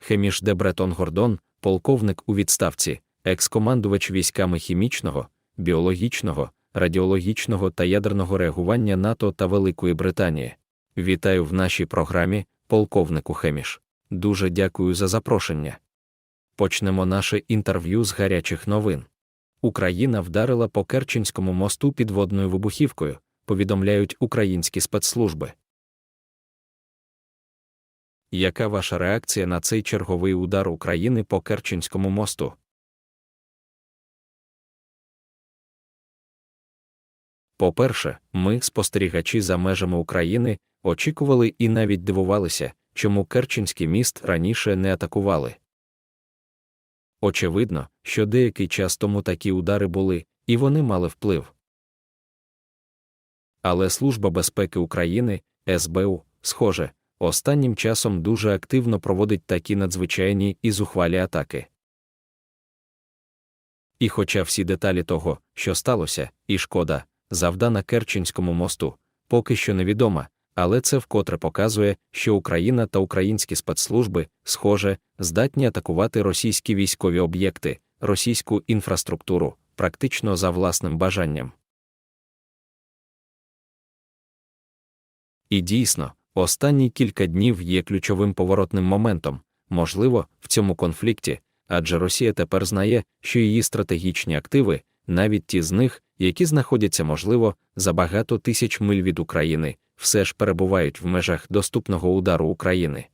Хеміш де Бретон Гордон, полковник у відставці, екс-командувач військами хімічного, біологічного, радіологічного та ядерного реагування НАТО та Великої Британії. Вітаю в нашій програмі, полковнику Хеміш. Дуже дякую за запрошення. Почнемо наше інтерв'ю з гарячих новин. Україна вдарила по Керченському мосту підводною вибухівкою, повідомляють українські спецслужби. Яка ваша реакція на цей черговий удар України по Керченському мосту? По-перше, ми, спостерігачі за межами України, очікували і навіть дивувалися, чому Керченський міст раніше не атакували. Очевидно, що деякий час тому такі удари були, і вони мали вплив. Але Служба безпеки України, СБУ, схоже, останнім часом дуже активно проводить такі надзвичайні і зухвалі атаки. І хоча всі деталі того, що сталося, і шкода, завдана Керченському мосту, поки що невідома, але це вкотре показує, що Україна та українські спецслужби, схоже, здатні атакувати російські військові об'єкти, російську інфраструктуру, практично за власним бажанням. І дійсно, останні кілька днів є ключовим поворотним моментом, можливо, в цьому конфлікті, адже Росія тепер знає, що її стратегічні активи, навіть ті з них, які знаходяться, можливо, за багато тисяч миль від України, все ж перебувають в межах доступного удару України.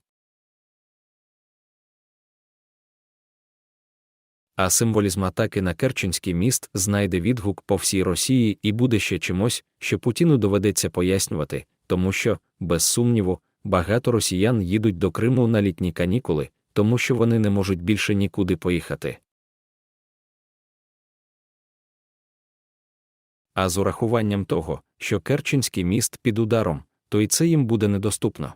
А символізм атаки на Керченський міст знайде відгук по всій Росії і буде ще чимось, що Путіну доведеться пояснювати, тому що, без сумніву, багато росіян їдуть до Криму на літні канікули, тому що вони не можуть більше нікуди поїхати. А з урахуванням того, що Керченський міст під ударом, то і це їм буде недоступно.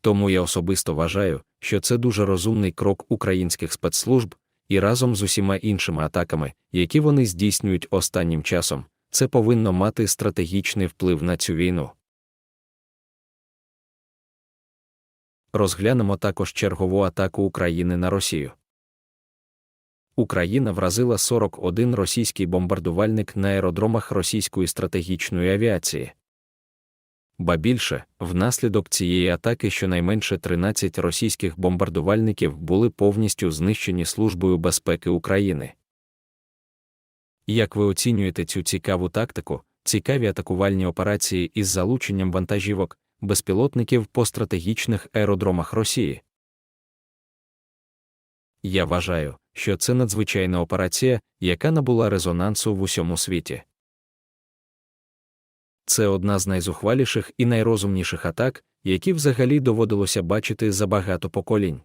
Тому я особисто вважаю, що це дуже розумний крок українських спецслужб, і разом з усіма іншими атаками, які вони здійснюють останнім часом, це повинно мати стратегічний вплив на цю війну. Розглянемо також чергову атаку України на Росію. Україна вразила 41 російський бомбардувальник на аеродромах російської стратегічної авіації. Ба більше, внаслідок цієї атаки щонайменше 13 російських бомбардувальників були повністю знищені Службою безпеки України. Як ви оцінюєте цю цікаву тактику, цікаві атакувальні операції із залученням вантажівок, безпілотників по стратегічних аеродромах Росії? Я вважаю, що це надзвичайна операція, яка набула резонансу в усьому світі. Це одна з найзухваліших і найрозумніших атак, які взагалі доводилося бачити за багато поколінь.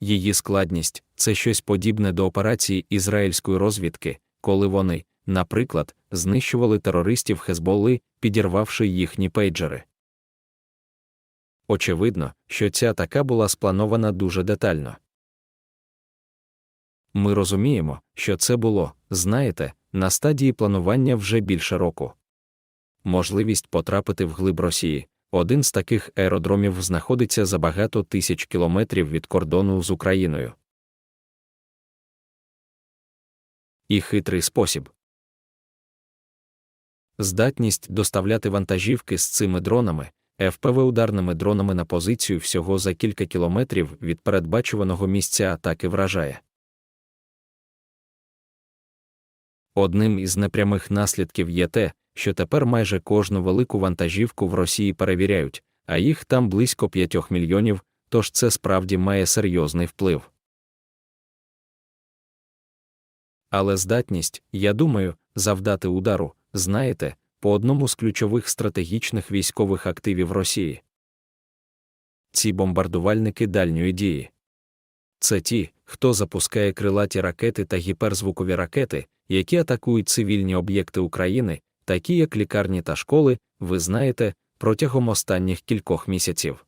Її складність це щось подібне до операції ізраїльської розвідки, коли вони, наприклад, знищували терористів Хезболли, підірвавши їхні пейджери. Очевидно, що ця атака була спланована дуже детально. Ми розуміємо, що це було, знаєте, на стадії планування вже більше року. Можливість потрапити в глиб Росії. Один з таких аеродромів знаходиться за багато тисяч кілометрів від кордону з Україною. І хитрий спосіб. Здатність доставляти вантажівки з цими дронами, ФПВ-ударними дронами на позицію всього за кілька кілометрів від передбачуваного місця атаки вражає. Одним із непрямих наслідків є те, що тепер майже кожну велику вантажівку в Росії перевіряють, а їх там близько 5 мільйонів, тож це справді має серйозний вплив. Але здатність, я думаю, завдати удару, знаєте, по одному з ключових стратегічних військових активів Росії. Ці бомбардувальники дальньої дії. Це ті, хто запускає крилаті ракети та гіперзвукові ракети, які атакують цивільні об'єкти України, такі як лікарні та школи, ви знаєте, протягом останніх кількох місяців.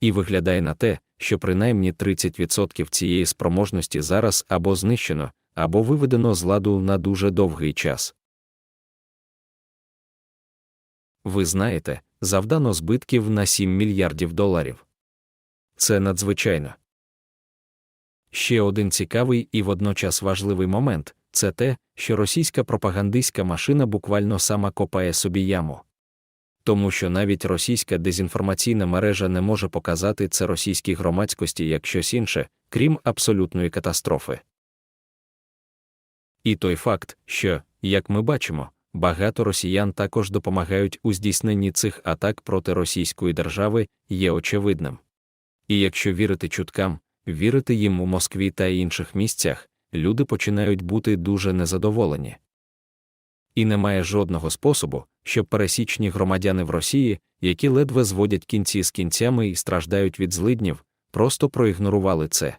І виглядає на те, що принаймні 30% цієї спроможності зараз або знищено, або виведено з ладу на дуже довгий час. ви знаєте, завдано збитків на 7 мільярдів доларів. Це надзвичайно. Ще один цікавий і водночас важливий момент це те, що російська пропагандистська машина буквально сама копає собі яму. Тому що навіть російська дезінформаційна мережа не може показати це російській громадськості як щось інше, крім абсолютної катастрофи. І той факт, що, як ми бачимо, багато росіян також допомагають у здійсненні цих атак проти російської держави, є очевидним. І якщо вірити чуткам, вірити їм у Москві та інших місцях, люди починають бути дуже незадоволені. І немає жодного способу, щоб пересічні громадяни в Росії, які ледве зводять кінці з кінцями і страждають від злиднів, просто проігнорували це.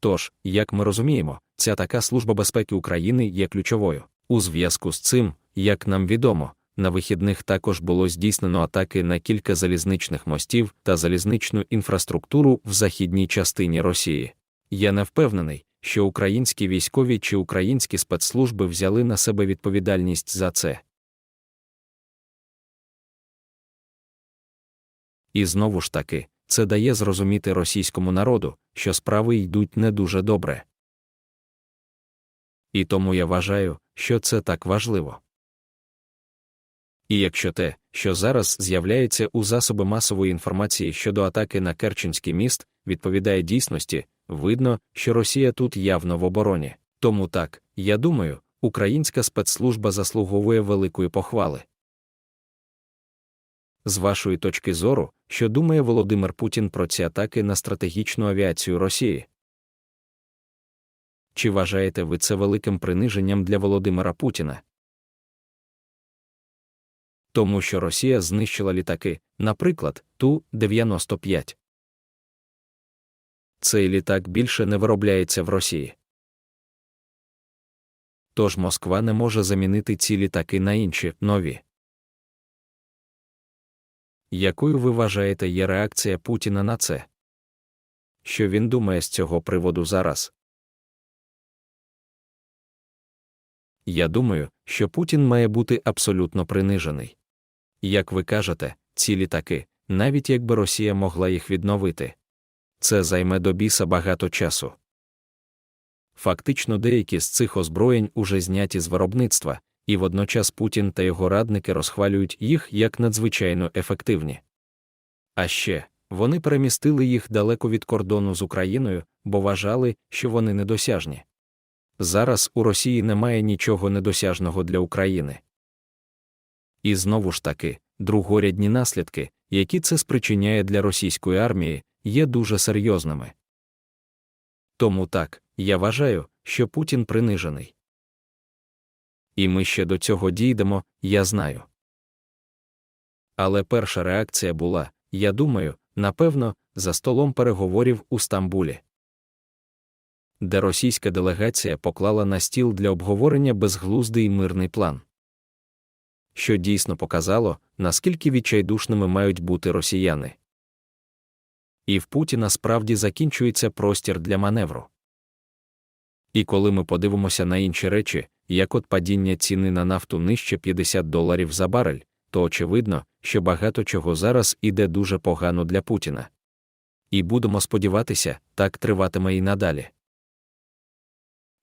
Тож, як ми розуміємо, ця така служба безпеки України є ключовою. У зв'язку з цим, як нам відомо, на вихідних також було здійснено атаки на кілька залізничних мостів та залізничну інфраструктуру в західній частині Росії. Я не впевнений, що українські військові чи українські спецслужби взяли на себе відповідальність за це. І знову ж таки, це дає зрозуміти російському народу, що справи йдуть не дуже добре. І тому я вважаю, що це так важливо. І якщо те, що зараз з'являється у засоби масової інформації щодо атаки на Керченський міст, відповідає дійсності, видно, що Росія тут явно в обороні. Тому так, я думаю, українська спецслужба заслуговує великої похвали. З вашої точки зору, що думає Володимир Путін про ці атаки на стратегічну авіацію Росії? Чи вважаєте ви це великим приниженням для Володимира Путіна? Тому що Росія знищила літаки, наприклад, Ту-95. Цей літак більше не виробляється в Росії. Тож Москва не може замінити ці літаки на інші нові. Якою ви вважаєте є реакція Путіна на це? Що він думає з цього приводу зараз? Я думаю, що Путін має бути абсолютно принижений. Як ви кажете, ці літаки, навіть якби Росія могла їх відновити, це займе до біса багато часу. Фактично, деякі з цих озброєнь уже зняті з виробництва, і водночас Путін та його радники розхвалюють їх як надзвичайно ефективні. А ще вони перемістили їх далеко від кордону з Україною, бо вважали, що вони недосяжні. Зараз у Росії немає нічого недосяжного для України. І знову ж таки, другорядні наслідки, які це спричиняє для російської армії, є дуже серйозними. Тому так, я вважаю, що Путін принижений. І ми ще до цього дійдемо, я знаю. Але перша реакція була, я думаю, напевно, за столом переговорів у Стамбулі, де російська делегація поклала на стіл для обговорення безглуздий мирний план що дійсно показало, наскільки відчайдушними мають бути росіяни. І в Путіна справді закінчується простір для маневру. І коли ми подивимося на інші речі, як от падіння ціни на нафту нижче 50 доларів за барель, то очевидно, що багато чого зараз іде дуже погано для Путіна. І будемо сподіватися, так триватиме і надалі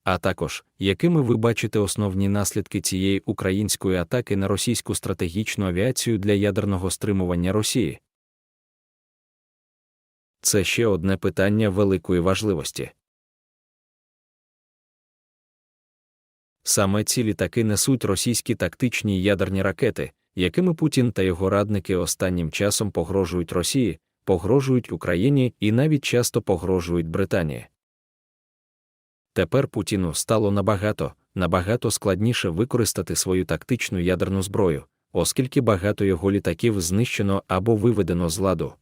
а також якими ви бачите основні наслідки цієї української атаки на російську стратегічну авіацію для ядерного стримування Росії? Це ще одне питання великої важливості. Саме ці літаки несуть російські тактичні ядерні ракети, якими Путін та його радники останнім часом погрожують Росії, погрожують Україні і навіть часто погрожують Британії. Тепер Путіну стало набагато, набагато складніше використати свою тактичну ядерну зброю, оскільки багато його літаків знищено або виведено з ладу.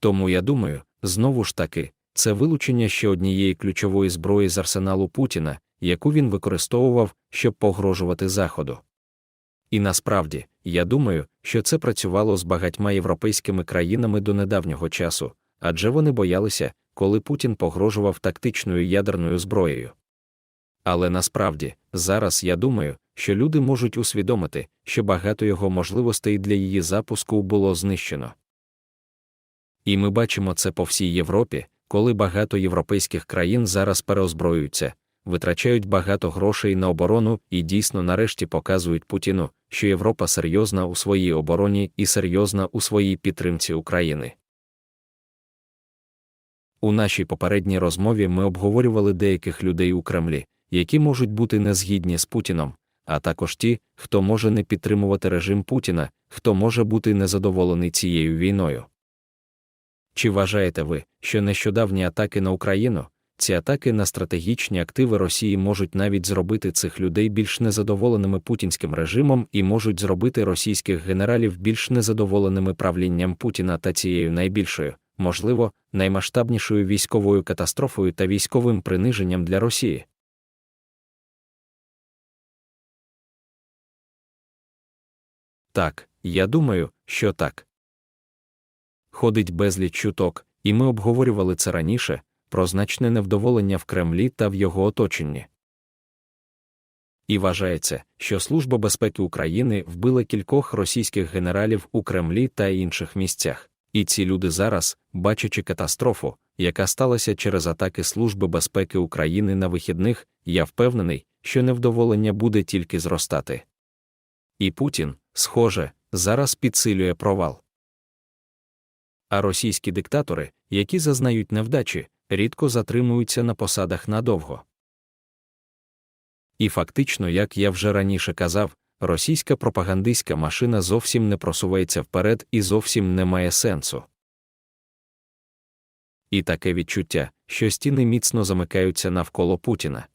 Тому я думаю, знову ж таки, це вилучення ще однієї ключової зброї з арсеналу Путіна, яку він використовував, щоб погрожувати Заходу. І насправді, я думаю, що це працювало з багатьма європейськими країнами до недавнього часу, адже вони боялися, коли Путін погрожував тактичною ядерною зброєю. Але насправді, зараз я думаю, що люди можуть усвідомити, що багато його можливостей для її запуску було знищено. І ми бачимо це по всій Європі, коли багато європейських країн зараз переозброюються, витрачають багато грошей на оборону і дійсно нарешті показують Путіну, що Європа серйозна у своїй обороні і серйозна у своїй підтримці України. У нашій попередній розмові ми обговорювали деяких людей у Кремлі, які можуть бути незгідні з Путіном, а також ті, хто може не підтримувати режим Путіна, хто може бути незадоволений цією війною. Чи вважаєте ви, що нещодавні атаки на Україну, ці атаки на стратегічні активи Росії можуть навіть зробити цих людей більш незадоволеними путінським режимом і можуть зробити російських генералів більш незадоволеними правлінням Путіна та цією найбільшою, можливо, наймасштабнішою військовою катастрофою та військовим приниженням для Росії? Так, я думаю, що так. Ходить безліч чуток, і ми обговорювали це раніше про значне невдоволення в Кремлі та в його оточенні. І вважається, що Служба безпеки України вбила кількох російських генералів у Кремлі та інших місцях, і ці люди зараз, бачачи катастрофу, яка сталася через атаки Служби безпеки України на вихідних, я впевнений, що невдоволення буде тільки зростати. І Путін, схоже, зараз підсилює провал. А російські диктатори, які зазнають невдачі, рідко затримуються на посадах надовго. І фактично, як я вже раніше казав, російська пропагандистська машина зовсім не просувається вперед і зовсім не має сенсу. І таке відчуття, що стіни міцно замикаються навколо Путіна.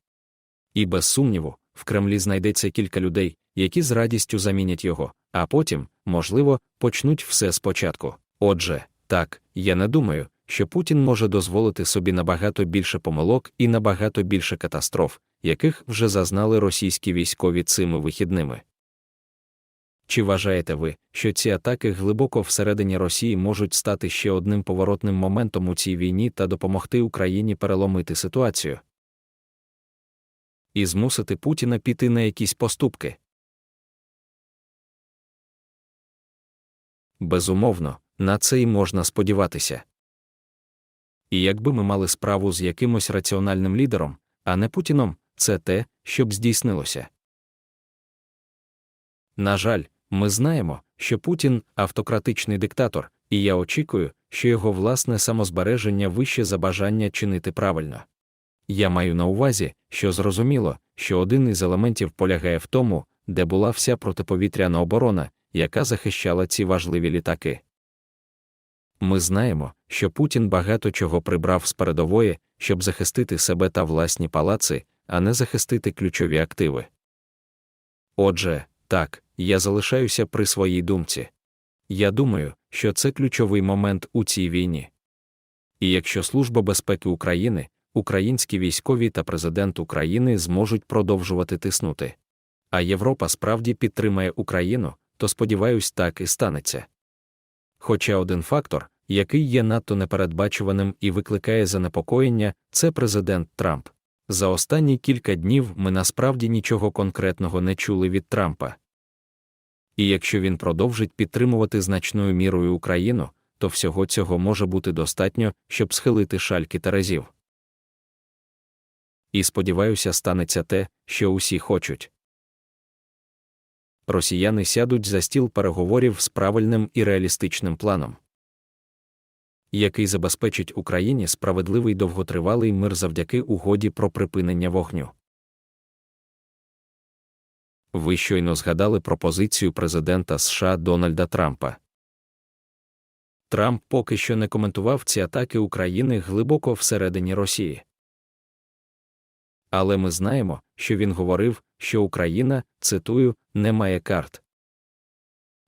І без сумніву, в Кремлі знайдеться кілька людей, які з радістю замінять його, а потім, можливо, почнуть все спочатку. Отже, так, я не думаю, що Путін може дозволити собі набагато більше помилок і набагато більше катастроф, яких вже зазнали російські військові цими вихідними. Чи вважаєте ви, що ці атаки глибоко всередині Росії можуть стати ще одним поворотним моментом у цій війні та допомогти Україні переломити ситуацію? І змусити Путіна піти на якісь поступки? Безумовно, на це й можна сподіватися. І якби ми мали справу з якимось раціональним лідером, а не Путіном, це те, що б здійснилося. На жаль, ми знаємо, що Путін автократичний диктатор, і я очікую, що його власне самозбереження вище за бажання чинити правильно. Я маю на увазі, що зрозуміло, що один із елементів полягає в тому, де була вся протиповітряна оборона, яка захищала ці важливі літаки. Ми знаємо, що Путін багато чого прибрав з передової, щоб захистити себе та власні палаци, а не захистити ключові активи. Отже, так, я залишаюся при своїй думці. Я думаю, що це ключовий момент у цій війні. І якщо Служба безпеки України, українські військові та президент України зможуть продовжувати тиснути, а Європа справді підтримає Україну, то сподіваюсь, так і станеться. Хоча один фактор, який є надто непередбачуваним і викликає занепокоєння, це президент Трамп. За останні кілька днів ми насправді нічого конкретного не чули від Трампа. І якщо він продовжить підтримувати значною мірою Україну, то всього цього може бути достатньо, щоб схилити шальки Терезів. І сподіваюся, станеться те, що усі хочуть. Росіяни сядуть за стіл переговорів з правильним і реалістичним планом який забезпечить Україні справедливий довготривалий мир завдяки угоді про припинення вогню. Ви щойно згадали пропозицію президента США Дональда Трампа. Трамп поки що не коментував ці атаки України глибоко всередині Росії. Але ми знаємо, що він говорив, що Україна, цитую, не має карт.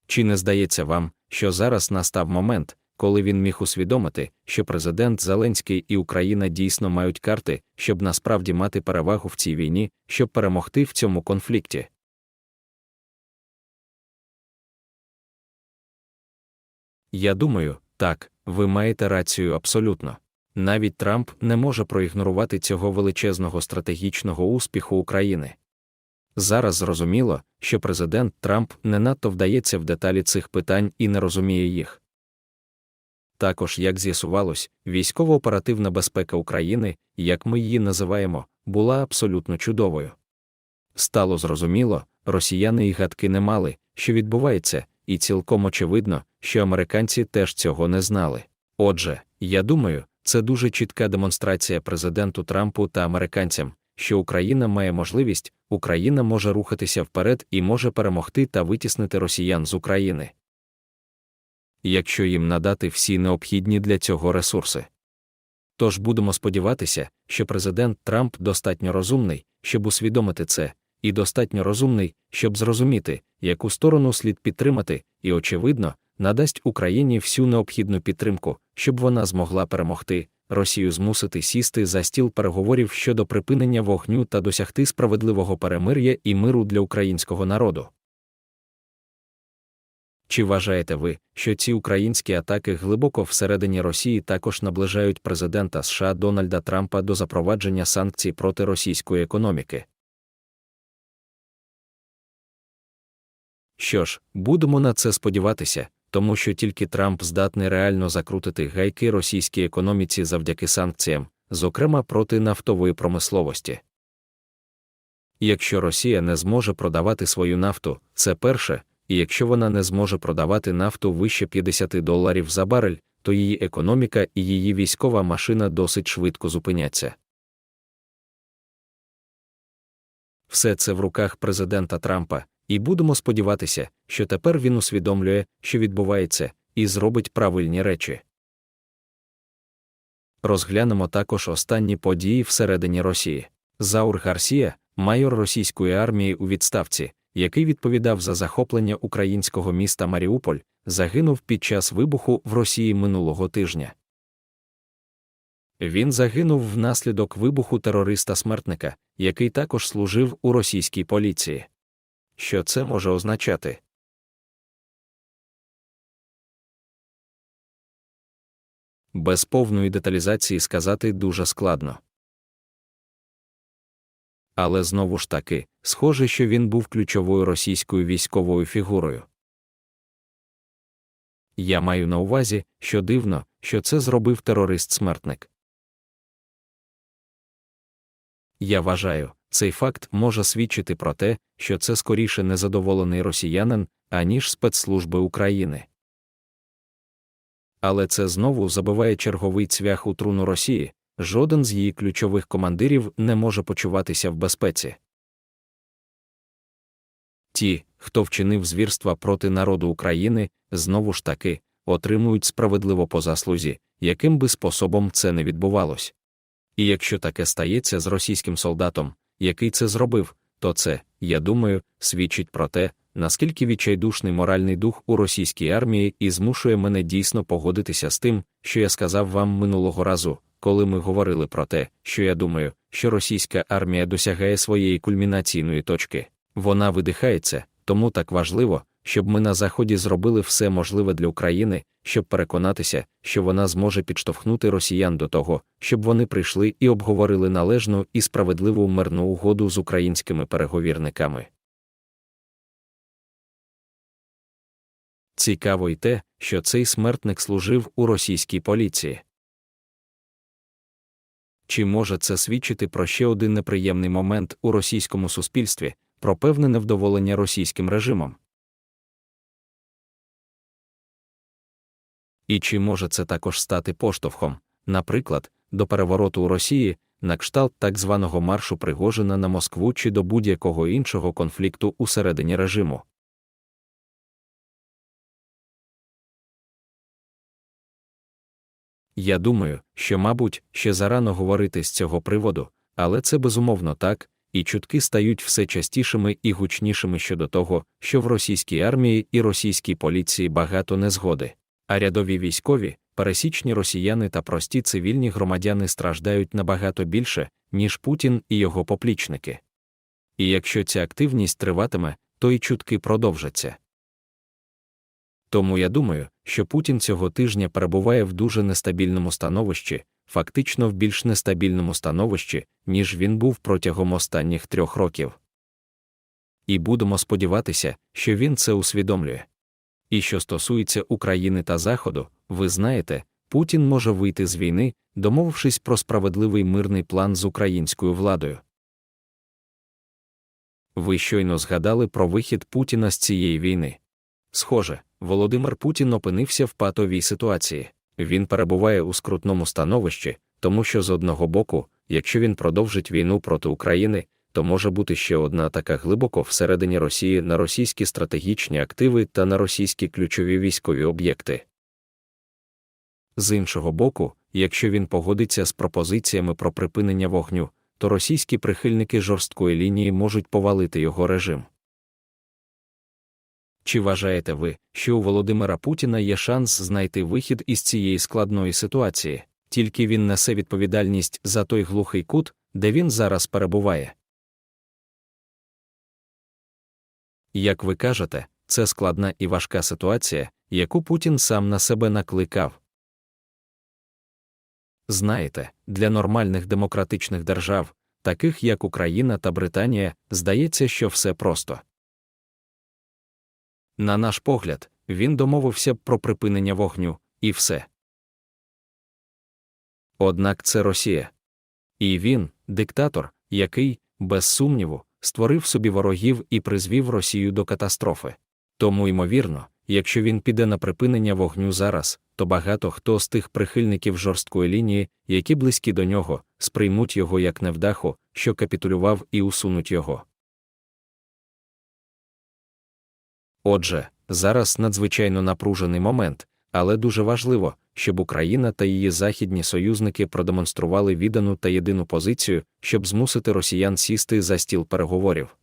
Чи не здається вам, що зараз настав момент, коли він міг усвідомити, що президент Зеленський і Україна дійсно мають карти, щоб насправді мати перевагу в цій війні, щоб перемогти в цьому конфлікті. Я думаю, так, ви маєте рацію абсолютно. Навіть Трамп не може проігнорувати цього величезного стратегічного успіху України. Зараз зрозуміло, що президент Трамп не надто вдається в деталі цих питань і не розуміє їх. Також, як з'ясувалось, військово-оперативна безпека України, як ми її називаємо, була абсолютно чудовою. Стало зрозуміло, росіяни і гадки не мали, що відбувається, і цілком очевидно, що американці теж цього не знали. Отже, я думаю, це дуже чітка демонстрація президенту Трампу та американцям, що Україна має можливість, Україна може рухатися вперед і може перемогти та витіснити росіян з України. Якщо їм надати всі необхідні для цього ресурси. Тож будемо сподіватися, що президент Трамп достатньо розумний, щоб усвідомити це, і достатньо розумний, щоб зрозуміти, яку сторону слід підтримати, і, очевидно, надасть Україні всю необхідну підтримку, щоб вона змогла перемогти, Росію змусити сісти за стіл переговорів щодо припинення вогню та досягти справедливого перемир'я і миру для українського народу. Чи вважаєте ви, що ці українські атаки глибоко всередині Росії також наближають президента США Дональда Трампа до запровадження санкцій проти російської економіки? Що ж, будемо на це сподіватися, тому що тільки Трамп здатний реально закрутити гайки російській економіці завдяки санкціям, зокрема проти нафтової промисловості. Якщо Росія не зможе продавати свою нафту, це перше, і якщо вона не зможе продавати нафту вище 50 доларів за барель, то її економіка і її військова машина досить швидко зупиняться. Все це в руках президента Трампа, і будемо сподіватися, що тепер він усвідомлює, що відбувається, і зробить правильні речі. Розглянемо також останні події всередині Росії. Заур Гарсія, майор російської армії у відставці, який відповідав за захоплення українського міста Маріуполь, загинув під час вибуху в Росії минулого тижня. Він загинув внаслідок вибуху терориста-смертника, який також служив у російській поліції. Що це може означати? Без повної деталізації сказати дуже складно. Але знову ж таки, схоже, що він був ключовою російською військовою фігурою. Я маю на увазі, що дивно, що це зробив терорист-смертник. Я вважаю, цей факт може свідчити про те, що це скоріше незадоволений росіянин, аніж спецслужби України. Але це знову забиває черговий цвях у труну Росії, жоден з її ключових командирів не може почуватися в безпеці. Ті, хто вчинив звірства проти народу України, знову ж таки, отримують справедливо по заслузі, яким би способом це не відбувалось. І якщо таке стається з російським солдатом, який це зробив, то це, я думаю, свідчить про те, наскільки відчайдушний моральний дух у російській армії і змушує мене дійсно погодитися з тим, що я сказав вам минулого разу, коли ми говорили про те, що я думаю, що російська армія досягає своєї кульмінаційної точки. Вона видихається, тому так важливо, щоб ми на Заході зробили все можливе для України, щоб переконатися, що вона зможе підштовхнути росіян до того, щоб вони прийшли і обговорили належну і справедливу мирну угоду з українськими переговірниками. Цікаво й те, що цей смертник служив у російській поліції. Чи може це свідчити про ще один неприємний момент у російському суспільстві, про певне невдоволення російським режимом? І чи може це також стати поштовхом, наприклад, до перевороту у Росії, на кшталт так званого маршу Пригожина на Москву чи до будь-якого іншого конфлікту усередині режиму? Я думаю, що, мабуть, ще зарано говорити з цього приводу, але це безумовно так, і чутки стають все частішими і гучнішими щодо того, що в російській армії і російській поліції багато незгоди, а рядові військові, пересічні росіяни та прості цивільні громадяни страждають набагато більше, ніж Путін і його поплічники. І якщо ця активність триватиме, то і чутки продовжаться. Тому я думаю, що Путін цього тижня перебуває в дуже нестабільному становищі, фактично в більш нестабільному становищі, ніж він був протягом останніх трьох років. І будемо сподіватися, що він це усвідомлює. І що стосується України та Заходу, ви знаєте, Путін може вийти з війни, домовившись про справедливий мирний план з українською владою. Ви щойно згадали про вихід Путіна з цієї війни. Схоже, Володимир Путін опинився в патовій ситуації. Він перебуває у скрутному становищі, тому що з одного боку, якщо він продовжить війну проти України, то може бути ще одна атака глибоко всередині Росії на російські стратегічні активи та на російські ключові військові об'єкти. З іншого боку, якщо він погодиться з пропозиціями про припинення вогню, то російські прихильники жорсткої лінії можуть повалити його режим. Чи вважаєте ви, що у Володимира Путіна є шанс знайти вихід із цієї складної ситуації, тільки він несе відповідальність за той глухий кут, де він зараз перебуває? Як ви кажете, це складна і важка ситуація, яку Путін сам на себе накликав. Знаєте, для нормальних демократичних держав, таких як Україна та Британія, здається, що все просто. На наш погляд, він домовився б про припинення вогню, і все. Однак це Росія. І він, диктатор, який, без сумніву, створив собі ворогів і призвів Росію до катастрофи. Тому, ймовірно, якщо він піде на припинення вогню зараз, то багато хто з тих прихильників жорсткої лінії, які близькі до нього, сприймуть його як невдаху, що капітулював і усунуть його. Отже, зараз надзвичайно напружений момент, але дуже важливо, щоб Україна та її західні союзники продемонстрували віддану та єдину позицію, щоб змусити росіян сісти за стіл переговорів.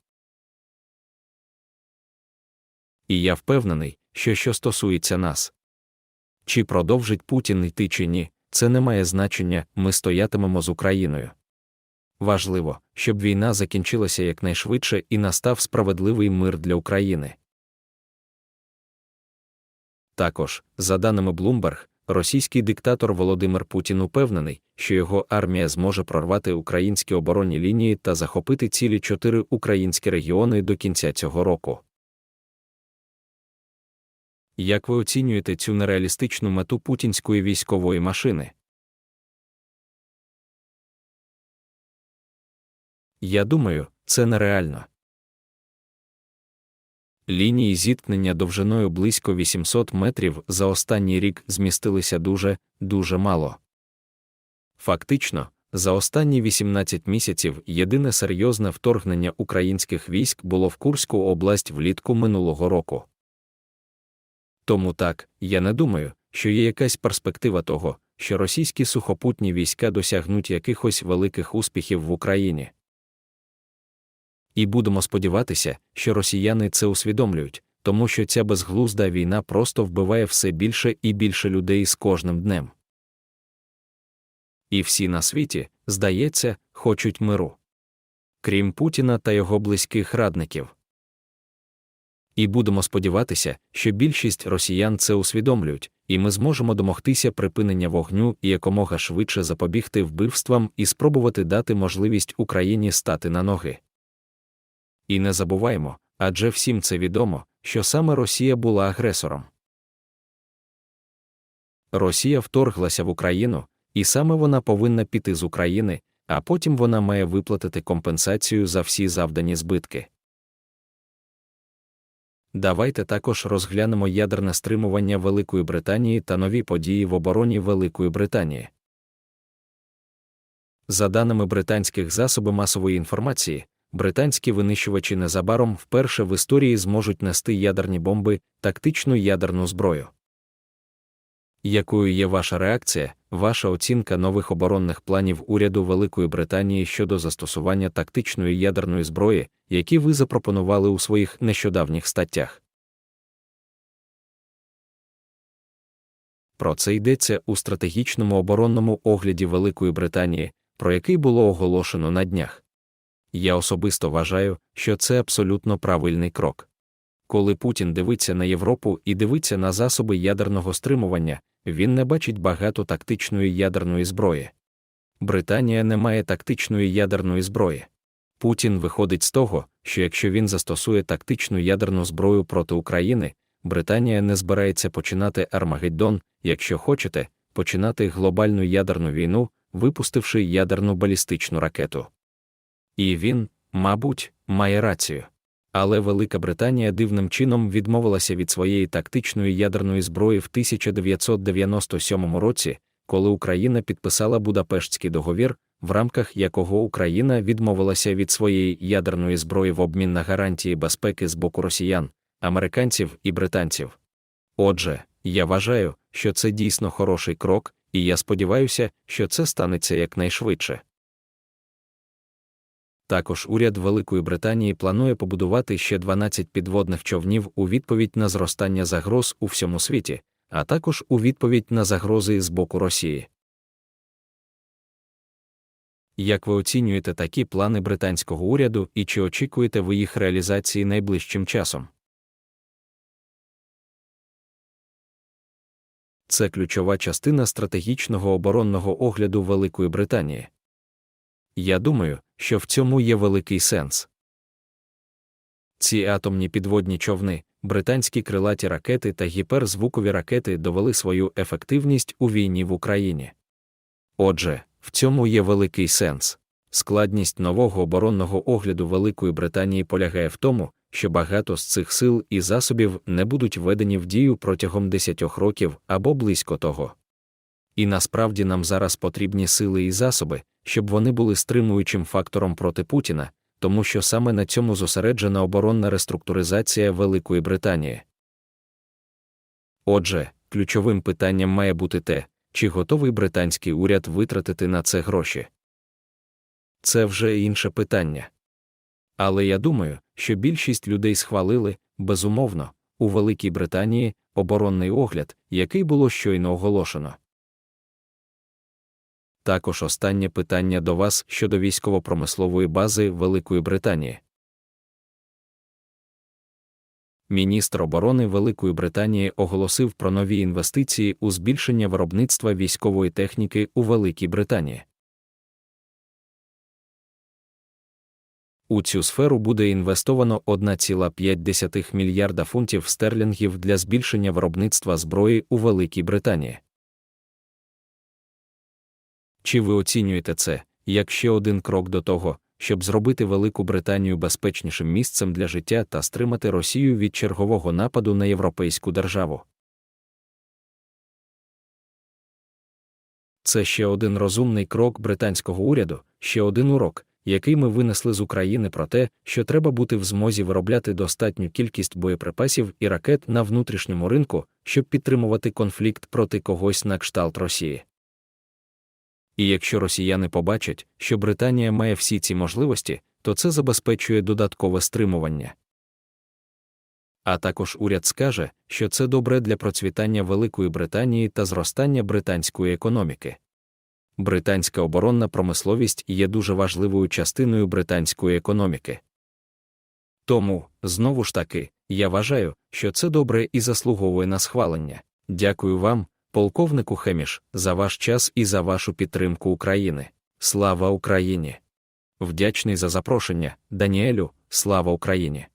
І я впевнений, що що стосується нас. Чи продовжить Путін йти чи ні, це не має значення, ми стоятимемо з Україною. Важливо, щоб війна закінчилася якнайшвидше і настав справедливий мир для України. Також, за даними Bloomberg, російський диктатор Володимир Путін упевнений, що його армія зможе прорвати українські оборонні лінії та захопити цілі чотири українські регіони до кінця цього року. Як ви оцінюєте цю нереалістичну мету путінської військової машини? Я думаю, це нереально. Лінії зіткнення довжиною близько 800 метрів за останній рік змістилися дуже, дуже мало. Фактично, за останні 18 місяців єдине серйозне вторгнення українських військ було в Курську область влітку минулого року. Тому так, я не думаю, що є якась перспектива того, що російські сухопутні війська досягнуть якихось великих успіхів в Україні. І будемо сподіватися, що росіяни це усвідомлюють, тому що ця безглузда війна просто вбиває все більше і більше людей з кожним днем. І всі на світі, здається, хочуть миру. Крім Путіна та його близьких радників. І будемо сподіватися, що більшість росіян це усвідомлюють, і ми зможемо домогтися припинення вогню і якомога швидше запобігти вбивствам і спробувати дати можливість Україні стати на ноги. І не забуваємо, адже всім це відомо, що саме Росія була агресором. Росія вторглася в Україну, і саме вона повинна піти з України, а потім вона має виплатити компенсацію за всі завдані збитки. Давайте також розглянемо ядерне стримування Великої Британії та нові події в обороні Великої Британії. За даними британських засобів масової інформації, британські винищувачі незабаром вперше в історії зможуть нести ядерні бомби, тактичну ядерну зброю. Якою є ваша реакція, ваша оцінка нових оборонних планів уряду Великої Британії щодо застосування тактичної ядерної зброї, які ви запропонували у своїх нещодавніх статтях? Про це йдеться у стратегічному оборонному огляді Великої Британії, про який було оголошено на днях. Я особисто вважаю, що це абсолютно правильний крок. Коли Путін дивиться на Європу і дивиться на засоби ядерного стримування, він не бачить багато тактичної ядерної зброї. Британія не має тактичної ядерної зброї. Путін виходить з того, що якщо він застосує тактичну ядерну зброю проти України, Британія не збирається починати Армагеддон, якщо хочете, починати глобальну ядерну війну, випустивши ядерну балістичну ракету. І він, мабуть, має рацію. Але Велика Британія дивним чином відмовилася від своєї тактичної ядерної зброї в 1997 році, коли Україна підписала Будапештський договір, в рамках якого Україна відмовилася від своєї ядерної зброї в обмін на гарантії безпеки з боку росіян, американців і британців. Отже, я вважаю, що це дійсно хороший крок, і я сподіваюся, що це станеться якнайшвидше. Також уряд Великої Британії планує побудувати ще 12 підводних човнів у відповідь на зростання загроз у всьому світі, а також у відповідь на загрози з боку Росії. Як ви оцінюєте такі плани британського уряду і чи очікуєте ви їх реалізації найближчим часом? Це ключова частина стратегічного оборонного огляду Великої Британії. Я думаю, що в цьому є великий сенс. Ці атомні підводні човни, британські крилаті ракети та гіперзвукові ракети довели свою ефективність у війні в Україні. Отже, в цьому є великий сенс. Складність нового оборонного огляду Великої Британії полягає в тому, що багато з цих сил і засобів не будуть введені в дію протягом 10 років або близько того. І насправді нам зараз потрібні сили і засоби, щоб вони були стримуючим фактором проти Путіна, тому що саме на цьому зосереджена оборонна реструктуризація Великої Британії. Отже, ключовим питанням має бути те, чи готовий британський уряд витратити на це гроші. Це вже інше питання. Але я думаю, що більшість людей схвалили, безумовно, у Великій Британії оборонний огляд, який було щойно оголошено. Також останнє питання до вас щодо військово-промислової бази Великої Британії. Міністр оборони Великої Британії оголосив про нові інвестиції у збільшення виробництва військової техніки у Великій Британії. У цю сферу буде інвестовано 1,5 мільярда фунтів стерлінгів для збільшення виробництва зброї у Великій Британії. Чи ви оцінюєте це як ще один крок до того, щоб зробити Велику Британію безпечнішим місцем для життя та стримати Росію від чергового нападу на європейську державу? Це ще один розумний крок британського уряду, ще один урок, який ми винесли з України про те, що треба бути в змозі виробляти достатню кількість боєприпасів і ракет на внутрішньому ринку, щоб підтримувати конфлікт проти когось на кшталт Росії. І якщо росіяни побачать, що Британія має всі ці можливості, то це забезпечує додаткове стримування. А також уряд скаже, що це добре для процвітання Великої Британії та зростання британської економіки. Британська оборонна промисловість є дуже важливою частиною британської економіки. Тому, знову ж таки, я вважаю, що це добре і заслуговує на схвалення. Дякую вам, полковнику Хеміш, за ваш час і за вашу підтримку України. Слава Україні! Вдячний за запрошення, Даніелю, слава Україні!